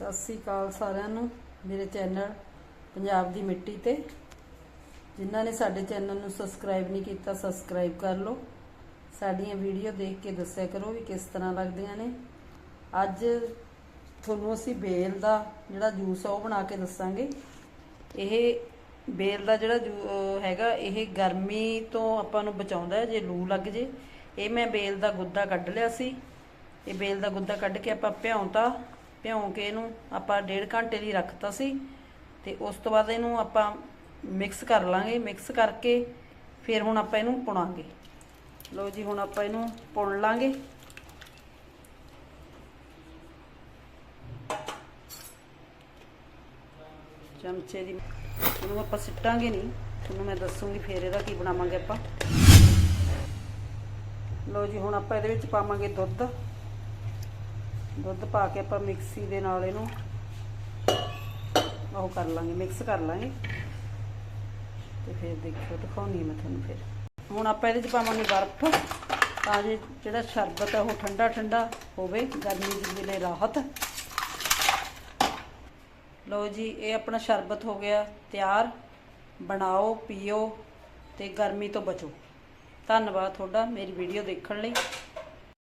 ਸਤਿ ਸ੍ਰੀ ਅਕਾਲ ਸਾਰਿਆਂ ਨੂੰ, ਮੇਰੇ ਚੈਨਲ ਪੰਜਾਬ ਦੀ ਮਿੱਟੀ ਤੇ। ਜਿਨ੍ਹਾਂ ਨੇ ਸਾਡੇ ਚੈਨਲ ਨੂੰ ਸਬਸਕ੍ਰਾਈਬ ਨਹੀਂ ਕੀਤਾ, ਸਬਸਕ੍ਰਾਈਬ ਕਰ ਲਓ। ਸਾਡੀਆਂ ਵੀਡੀਓ ਦੇਖ ਕੇ ਦੱਸਿਆ ਕਰੋ ਵੀ ਕਿਸ ਤਰ੍ਹਾਂ ਲੱਗਦੀਆਂ ਨੇ। ਅੱਜ ਤੁਹਾਨੂੰ ਅਸੀਂ ਬੇਲ ਦਾ ਜਿਹੜਾ ਜੂਸ ਆ, ਉਹ ਬਣਾ ਕੇ ਦੱਸਾਂਗੇ। ਇਹ ਬੇਲ ਦਾ ਜਿਹੜਾ ਜੂ- ਹੈਗਾ, ਇਹ ਗਰਮੀ ਤੋਂ ਆਪਾਂ ਨੂੰ ਬਚਾਉਂਦਾ ਜੇ ਲੂ ਲੱਗ ਜੇ। ਇਹ ਮੈਂ ਬੇਲ ਦਾ ਗੁੱਦਾ ਕੱਢ ਲਿਆ ਸੀ। ਇਹ ਬੇਲ ਦਾ ਗੁੱਦਾ ਕੱਢ ਕੇ ਆਪਾਂ ਭਿਉਂਤਾ ਭਿਉਂ ਕੇ ਇਹਨੂੰ ਆਪਾਂ ਡੇਢ ਘੰਟੇ ਲਈ ਰੱਖਤਾ ਸੀ ਤੇ ਉਸ ਤੋਂ ਬਾਅਦ ਇਹਨੂੰ ਆਪਾਂ ਮਿਕਸ ਕਰ ਲਾਂਗੇ। ਮਿਕਸ ਕਰਕੇ ਫਿਰ ਹੁਣ ਆਪਾਂ ਇਹਨੂੰ ਪੁਣਾਂਗੇ। ਲਓ ਜੀ, ਹੁਣ ਆਪਾਂ ਇਹਨੂੰ ਪੁਣ ਲਾਂਗੇ। ਚਮਚੇ ਦੀ ਇਹਨੂੰ ਆਪਾਂ ਸਿੱਟਾਂਗੇ ਨਹੀਂ। ਤੁਹਾਨੂੰ ਮੈਂ ਦੱਸੂਗੀ ਫਿਰ ਇਹਦਾ ਕੀ ਬਣਾਵਾਂਗੇ ਆਪਾਂ। ਲਓ ਜੀ, ਹੁਣ ਆਪਾਂ ਇਹਦੇ ਵਿੱਚ ਪਾਵਾਂਗੇ ਦੁੱਧ। ਦੁੱਧ ਪਾ ਕੇ ਆਪਾਂ ਮਿਕਸੀ ਦੇ ਨਾਲ ਇਹਨੂੰ ਉਹ ਕਰ ਲਾਂਗੇ ਮਿਕਸ ਕਰ ਲਾਂਗੇ। ਤੇ ਫਿਰ ਦੇਖਿਓ ਦਿਖਾਉਣੀ ਮੈਂ ਤੁਹਾਨੂੰ ਫਿਰ। ਹੁਣ ਆਪਾਂ ਇਹਦੇ ਚ ਪਾਵਾਂਗੇ ਬਰਫ਼, ਤਾਂ ਜੇ ਜਿਹੜਾ ਸ਼ਰਬਤ ਹੈ ਉਹ ਠੰਡਾ ਠੰਡਾ ਹੋਵੇ, ਗਰਮੀ ਦੀ ਵੇਲੇ ਰਾਹਤ। ਲਓ ਜੀ, ਇਹ ਆਪਣਾ ਸ਼ਰਬਤ ਹੋ ਗਿਆ ਤਿਆਰ। ਬਣਾਓ, ਪੀਓ ਤੇ ਗਰਮੀ ਤੋਂ ਬਚੋ। ਧੰਨਵਾਦ ਤੁਹਾਡਾ ਮੇਰੀ ਵੀਡੀਓ ਦੇਖਣ ਲਈ।